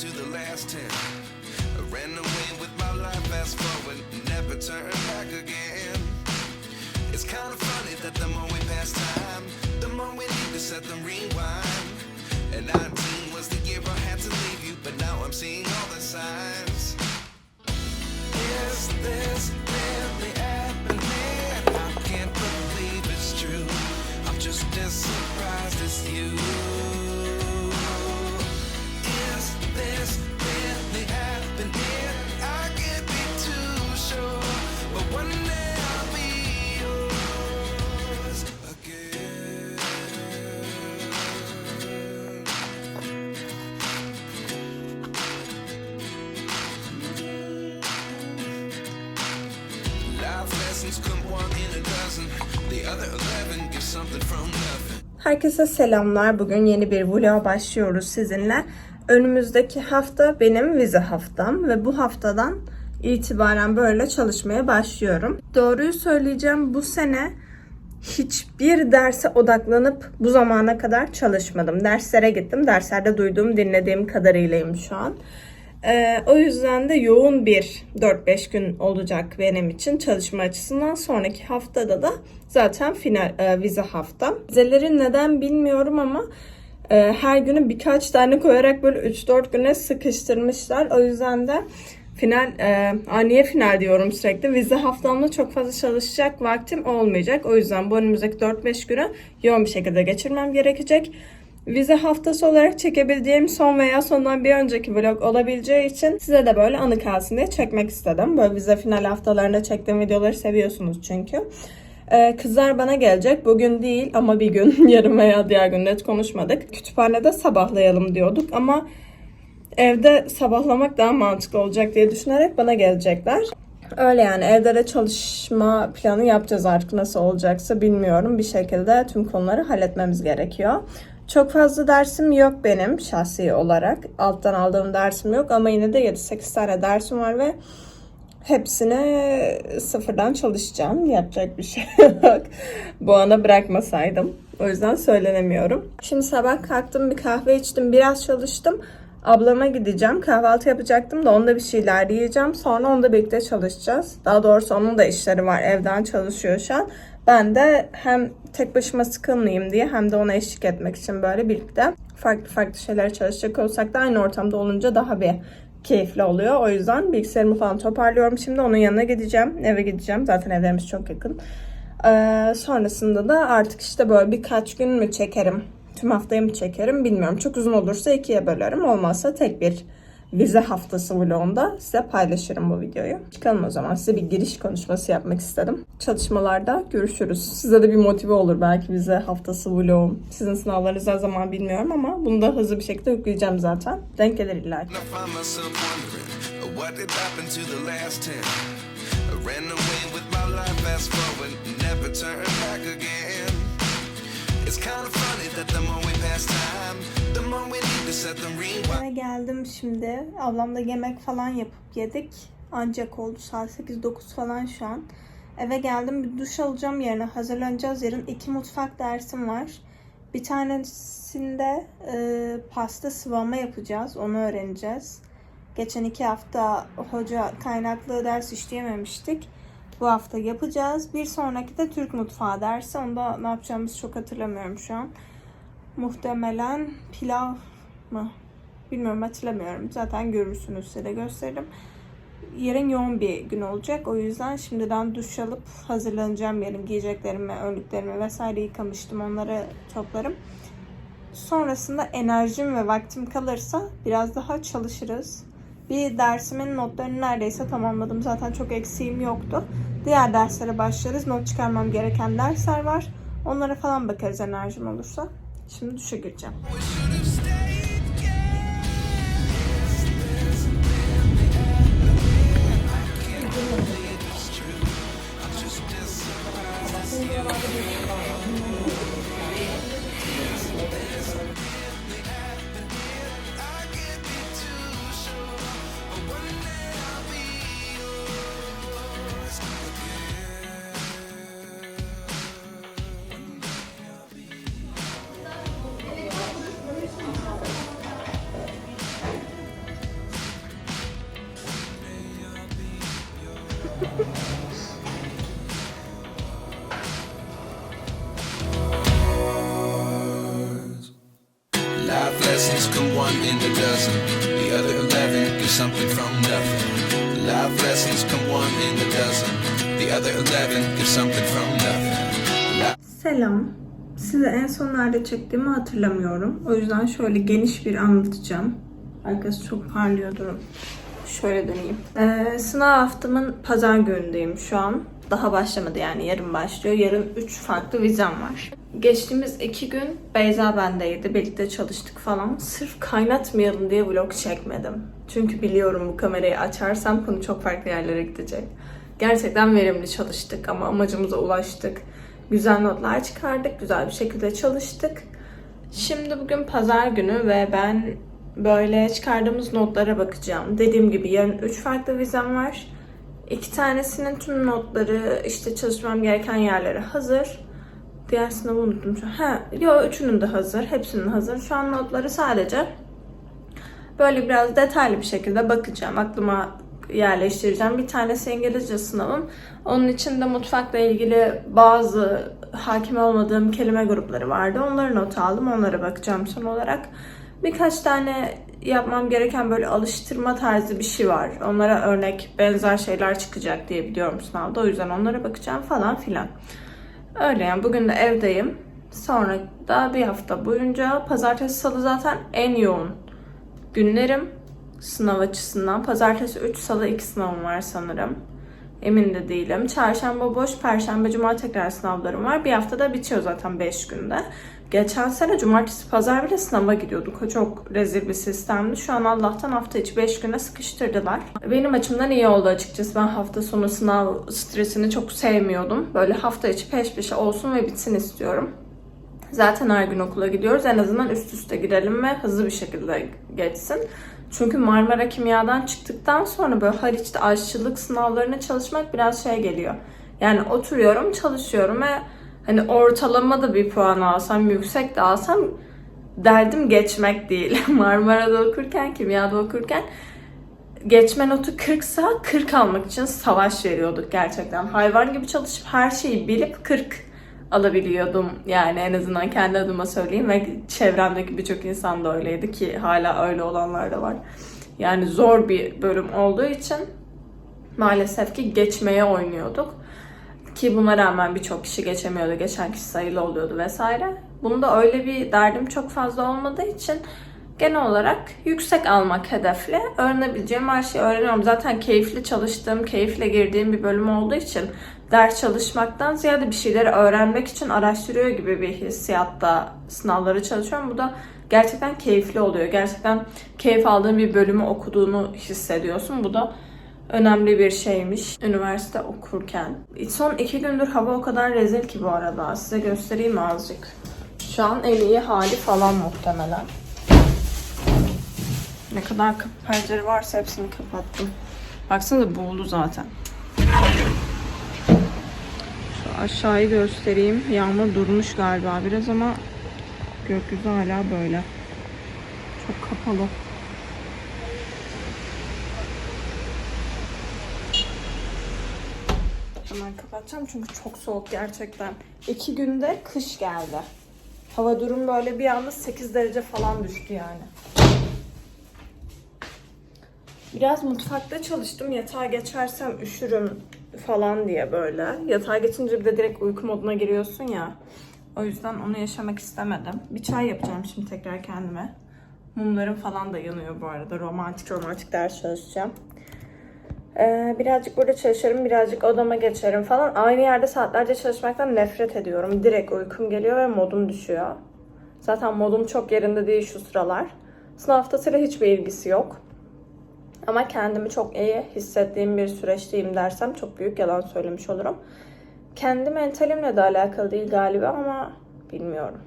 to the last ten. I ran away with my life, fast forward, never turn back again. It's kind of funny that the more we pass time, the more we need to set them rewind. Herkese selamlar. Bugün yeni bir vloga başlıyoruz sizinle. Önümüzdeki hafta benim vize haftam ve bu haftadan itibaren böyle çalışmaya başlıyorum. Doğruyu söyleyeceğim bu sene hiçbir derse odaklanıp bu zamana kadar çalışmadım. Derslere gittim. Derslerde duyduğum, dinlediğim kadarıylayım şu an. Ee, o yüzden de yoğun bir 4-5 gün olacak benim için çalışma açısından. Sonraki haftada da zaten final e, vize haftam. Vizeleri neden bilmiyorum ama e, her günü birkaç tane koyarak böyle 3-4 güne sıkıştırmışlar. O yüzden de final, e, aa, niye final diyorum sürekli. Vize haftamda çok fazla çalışacak vaktim olmayacak. O yüzden bu önümüzdeki 4-5 günü yoğun bir şekilde geçirmem gerekecek. Vize haftası olarak çekebildiğim son veya sondan bir önceki vlog olabileceği için size de böyle anı kalsın diye çekmek istedim. Böyle vize final haftalarında çektiğim videoları seviyorsunuz çünkü. Ee, kızlar bana gelecek. Bugün değil ama bir gün yarın veya diğer gün net konuşmadık. Kütüphanede sabahlayalım diyorduk ama evde sabahlamak daha mantıklı olacak diye düşünerek bana gelecekler. Öyle yani evde de çalışma planı yapacağız artık nasıl olacaksa bilmiyorum. Bir şekilde tüm konuları halletmemiz gerekiyor. Çok fazla dersim yok benim şahsi olarak. Alttan aldığım dersim yok ama yine de 7-8 tane dersim var ve hepsine sıfırdan çalışacağım. Yapacak bir şey yok. Bu ana bırakmasaydım. O yüzden söylenemiyorum. Şimdi sabah kalktım bir kahve içtim biraz çalıştım. Ablama gideceğim. Kahvaltı yapacaktım da onda bir şeyler yiyeceğim. Sonra onda birlikte çalışacağız. Daha doğrusu onun da işleri var. Evden çalışıyor şu an. Ben de hem tek başıma sıkılmayayım diye hem de ona eşlik etmek için böyle birlikte farklı farklı şeyler çalışacak olsak da aynı ortamda olunca daha bir keyifli oluyor. O yüzden bilgisayarımı falan toparlıyorum. Şimdi onun yanına gideceğim. Eve gideceğim. Zaten evlerimiz çok yakın. Ee, sonrasında da artık işte böyle birkaç gün mü çekerim? Tüm haftayı mı çekerim bilmiyorum. Çok uzun olursa ikiye bölerim. Olmazsa tek bir vize haftası vlogunda size paylaşırım bu videoyu. Çıkalım o zaman. Size bir giriş konuşması yapmak istedim. Çalışmalarda görüşürüz. Size de bir motive olur belki vize haftası vlogum. Sizin sınavlarınız ne zaman bilmiyorum ama bunu da hızlı bir şekilde yükleyeceğim zaten. Denk gelir illa ran. It's kind of funny that the more we pass time, the more we need to set them rewind. Geldim şimdi. Ablamla yemek falan yapıp yedik. Ancak oldu saat 8-9 falan şu an. Eve geldim bir duş alacağım yerine hazırlanacağız. Yarın iki mutfak dersim var. Bir tanesinde e, pasta sıvama yapacağız. Onu öğreneceğiz. Geçen iki hafta hoca kaynaklı ders işleyememiştik. Bu hafta yapacağız. Bir sonraki de Türk mutfağı dersi. Onda ne yapacağımızı çok hatırlamıyorum şu an. Muhtemelen pilav mı? Bilmiyorum hatırlamıyorum. Zaten görürsünüz size de gösteririm. Yarın yoğun bir gün olacak. O yüzden şimdiden duş alıp hazırlanacağım. Yarın giyeceklerimi, önlüklerimi vesaire yıkamıştım. Onları toplarım. Sonrasında enerjim ve vaktim kalırsa biraz daha çalışırız. Bir dersimin notlarını neredeyse tamamladım. Zaten çok eksiğim yoktu. Diğer derslere başlarız. Not çıkarmam gereken dersler var. Onlara falan bakarız enerjim olursa. Şimdi duşa gireceğim. One in a dozen. The other eleven get something from nothing. Life lessons come one in a dozen. The other eleven get something from nothing. Selam. Size en son nerede çektiğimi hatırlamıyorum. O yüzden şöyle geniş bir anlatacağım. Arkası çok parlıyor durun. Şöyle döneyim. Ee, sınav haftamın pazar günündeyim şu an. Daha başlamadı yani yarın başlıyor. Yarın 3 farklı vizem var. Geçtiğimiz iki gün Beyza bendeydi. Birlikte çalıştık falan. Sırf kaynatmayalım diye vlog çekmedim. Çünkü biliyorum bu kamerayı açarsam konu çok farklı yerlere gidecek. Gerçekten verimli çalıştık ama amacımıza ulaştık. Güzel notlar çıkardık, güzel bir şekilde çalıştık. Şimdi bugün pazar günü ve ben böyle çıkardığımız notlara bakacağım. Dediğim gibi yarın 3 farklı vizem var. İki tanesinin tüm notları, işte çalışmam gereken yerleri hazır. Diğer sınavı unuttum şu an. Ha, yo üçünün de hazır, hepsinin hazır. Şu an notları sadece böyle biraz detaylı bir şekilde bakacağım. Aklıma yerleştireceğim. Bir tanesi İngilizce sınavım. Onun için de mutfakla ilgili bazı hakim olmadığım kelime grupları vardı. Onları not aldım. Onlara bakacağım son olarak. Birkaç tane yapmam gereken böyle alıştırma tarzı bir şey var. Onlara örnek benzer şeyler çıkacak diye biliyorum sınavda. O yüzden onlara bakacağım falan filan. Öyle yani bugün de evdeyim. Sonra da bir hafta boyunca pazartesi salı zaten en yoğun günlerim sınav açısından. Pazartesi 3, salı 2 sınavım var sanırım. Emin de değilim. Çarşamba boş, perşembe, cuma tekrar sınavlarım var. Bir haftada bitiyor zaten 5 günde. Geçen sene cumartesi, pazar bile sınava gidiyorduk. O çok rezil bir sistemdi. Şu an Allah'tan hafta içi 5 güne sıkıştırdılar. Benim açımdan iyi oldu açıkçası. Ben hafta sonu sınav stresini çok sevmiyordum. Böyle hafta içi peş peşe olsun ve bitsin istiyorum. Zaten her gün okula gidiyoruz. En azından üst üste gidelim ve hızlı bir şekilde geçsin. Çünkü Marmara Kimya'dan çıktıktan sonra böyle Haliç'te aşçılık sınavlarına çalışmak biraz şey geliyor. Yani oturuyorum, çalışıyorum ve hani ortalama da bir puan alsam, yüksek de alsam derdim geçmek değil. Marmara'da okurken, kimyada okurken geçme notu 40 sa 40 almak için savaş veriyorduk gerçekten. Hayvan gibi çalışıp her şeyi bilip 40 alabiliyordum. Yani en azından kendi adıma söyleyeyim ve çevremdeki birçok insan da öyleydi ki hala öyle olanlar da var. Yani zor bir bölüm olduğu için maalesef ki geçmeye oynuyorduk. Ki buna rağmen birçok kişi geçemiyordu. Geçen kişi sayılı oluyordu vesaire. Bunda öyle bir derdim çok fazla olmadığı için genel olarak yüksek almak hedefli. Öğrenebileceğim her şeyi öğreniyorum. Zaten keyifli çalıştığım, keyifle girdiğim bir bölüm olduğu için ders çalışmaktan ziyade bir şeyleri öğrenmek için araştırıyor gibi bir hissiyatta sınavları çalışıyorum. Bu da gerçekten keyifli oluyor. Gerçekten keyif aldığın bir bölümü okuduğunu hissediyorsun. Bu da önemli bir şeymiş üniversite okurken. Son iki gündür hava o kadar rezil ki bu arada. Size göstereyim azıcık? Şu an en iyi hali falan muhtemelen. Ne kadar kapı pencere varsa hepsini kapattım. Baksanıza buğulu zaten. Aşağıyı göstereyim. Yağmur durmuş galiba biraz ama gökyüzü hala böyle. Çok kapalı. Hemen kapatacağım çünkü çok soğuk gerçekten. İki günde kış geldi. Hava durum böyle bir anda 8 derece falan düştü yani. Biraz mutfakta çalıştım. Yatağa geçersem üşürüm falan diye böyle. Yatağa geçince bir de direkt uyku moduna giriyorsun ya. O yüzden onu yaşamak istemedim. Bir çay yapacağım şimdi tekrar kendime. Mumlarım falan da yanıyor bu arada. Romantik romantik ders çalışacağım. Ee, birazcık burada çalışırım, birazcık odama geçerim falan. Aynı yerde saatlerce çalışmaktan nefret ediyorum. Direkt uykum geliyor ve modum düşüyor. Zaten modum çok yerinde değil şu sıralar. Sınav haftasıyla hiçbir ilgisi yok. Ama kendimi çok iyi hissettiğim bir süreçteyim dersem çok büyük yalan söylemiş olurum. Kendi mentalimle de alakalı değil galiba ama bilmiyorum.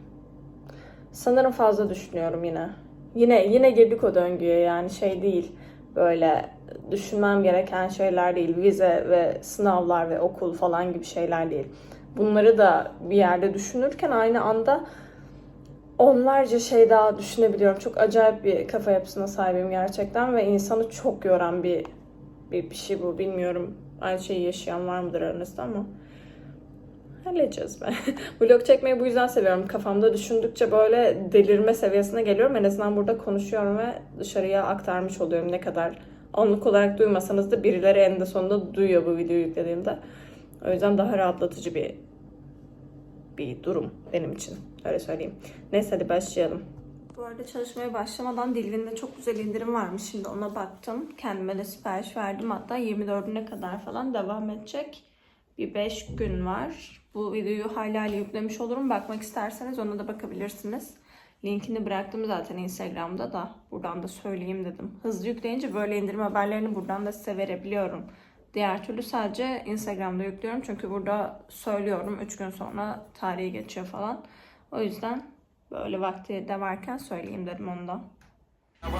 Sanırım fazla düşünüyorum yine. Yine yine girdik o döngüye yani şey değil. Böyle düşünmem gereken şeyler değil. Vize ve sınavlar ve okul falan gibi şeyler değil. Bunları da bir yerde düşünürken aynı anda onlarca şey daha düşünebiliyorum. Çok acayip bir kafa yapısına sahibim gerçekten ve insanı çok yoran bir bir, bir şey bu bilmiyorum. aynı şeyi yaşayan var mıdır aranızda ama halledeceğiz be. Vlog çekmeyi bu yüzden seviyorum. Kafamda düşündükçe böyle delirme seviyesine geliyorum. En azından burada konuşuyorum ve dışarıya aktarmış oluyorum ne kadar anlık olarak duymasanız da birileri eninde sonunda duyuyor bu videoyu yüklediğimde. O yüzden daha rahatlatıcı bir bir durum benim için. Öyle söyleyeyim. Neyse hadi başlayalım. Bu arada çalışmaya başlamadan Dilvin'de çok güzel indirim varmış. Şimdi ona baktım. Kendime de sipariş verdim. Hatta 24'üne kadar falan devam edecek. Bir 5 gün var. Bu videoyu hala yüklemiş olurum. Bakmak isterseniz ona da bakabilirsiniz. Linkini bıraktım zaten Instagram'da da. Buradan da söyleyeyim dedim. Hızlı yükleyince böyle indirim haberlerini buradan da size verebiliyorum. Diğer türlü sadece Instagram'da yüklüyorum. Çünkü burada söylüyorum. 3 gün sonra tarihi geçiyor falan. O yüzden böyle vakti de varken söyleyeyim dedim ondan. Now I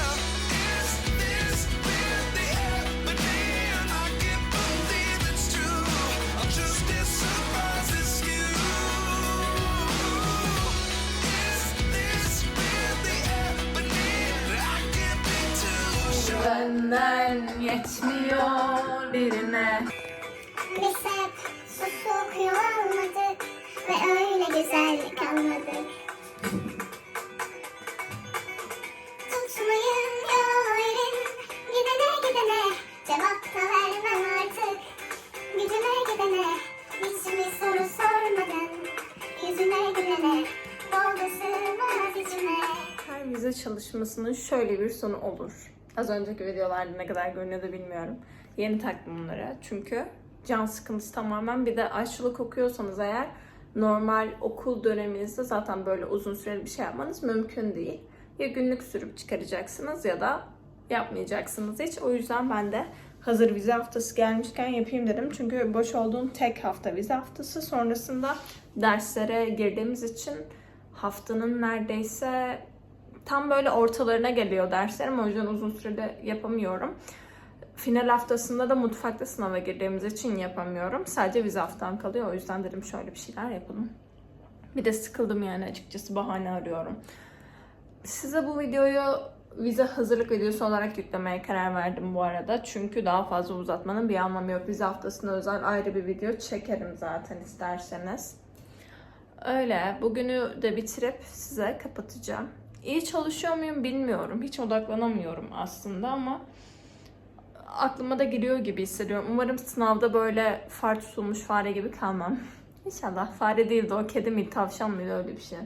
Yetmiyor birine. Hep susu okuyor olmadık ve öyle güzellik anladık. Tutmayın verin gidene gidene cevap da vermem artık. Gücüme gidene hiçbir soru sormadan yüzüme gülene doldu sığmaz içime. Her vize çalışmasının şöyle bir sonu olur. Az önceki videolarda ne kadar görünüyordu bilmiyorum. Yeni taktım bunları. Çünkü can sıkıntısı tamamen. Bir de aşçılık okuyorsanız eğer normal okul döneminizde zaten böyle uzun süreli bir şey yapmanız mümkün değil. Ya günlük sürüp çıkaracaksınız ya da yapmayacaksınız hiç. O yüzden ben de hazır vize haftası gelmişken yapayım dedim. Çünkü boş olduğum tek hafta vize haftası. Sonrasında derslere girdiğimiz için haftanın neredeyse tam böyle ortalarına geliyor derslerim. O yüzden uzun sürede yapamıyorum. Final haftasında da mutfakta sınava girdiğimiz için yapamıyorum. Sadece vize haftam kalıyor. O yüzden dedim şöyle bir şeyler yapalım. Bir de sıkıldım yani açıkçası bahane arıyorum. Size bu videoyu vize hazırlık videosu olarak yüklemeye karar verdim bu arada. Çünkü daha fazla uzatmanın bir anlamı yok. Vize haftasına özel ayrı bir video çekerim zaten isterseniz. Öyle. Bugünü de bitirip size kapatacağım. İyi çalışıyor muyum bilmiyorum. Hiç odaklanamıyorum aslında ama aklıma da giriyor gibi hissediyorum. Umarım sınavda böyle far tutulmuş fare gibi kalmam. İnşallah fare değildi o kedi miydi tavşan mıydı öyle bir şey.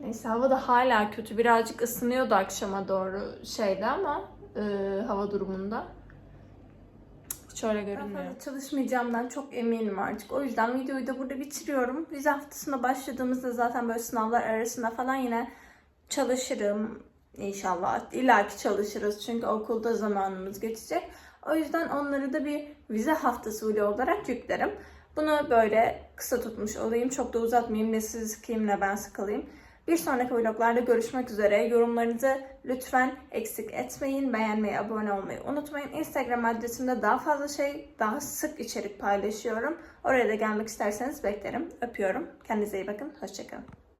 Neyse hava da hala kötü. Birazcık ısınıyordu akşama doğru şeyde ama e, hava durumunda. Hiç öyle görünmüyor. Çalışmayacağımdan çok eminim artık. O yüzden videoyu da burada bitiriyorum. Vize haftasına başladığımızda zaten böyle sınavlar arasında falan yine çalışırım inşallah. İlla çalışırız çünkü okulda zamanımız geçecek. O yüzden onları da bir vize haftası vlog olarak yüklerim. Bunu böyle kısa tutmuş olayım. Çok da uzatmayayım. Ne siz sıkayım ben sıkılayım. Bir sonraki vloglarda görüşmek üzere. Yorumlarınızı lütfen eksik etmeyin. Beğenmeyi, abone olmayı unutmayın. Instagram adresimde daha fazla şey, daha sık içerik paylaşıyorum. Oraya da gelmek isterseniz beklerim. Öpüyorum. Kendinize iyi bakın. Hoşçakalın.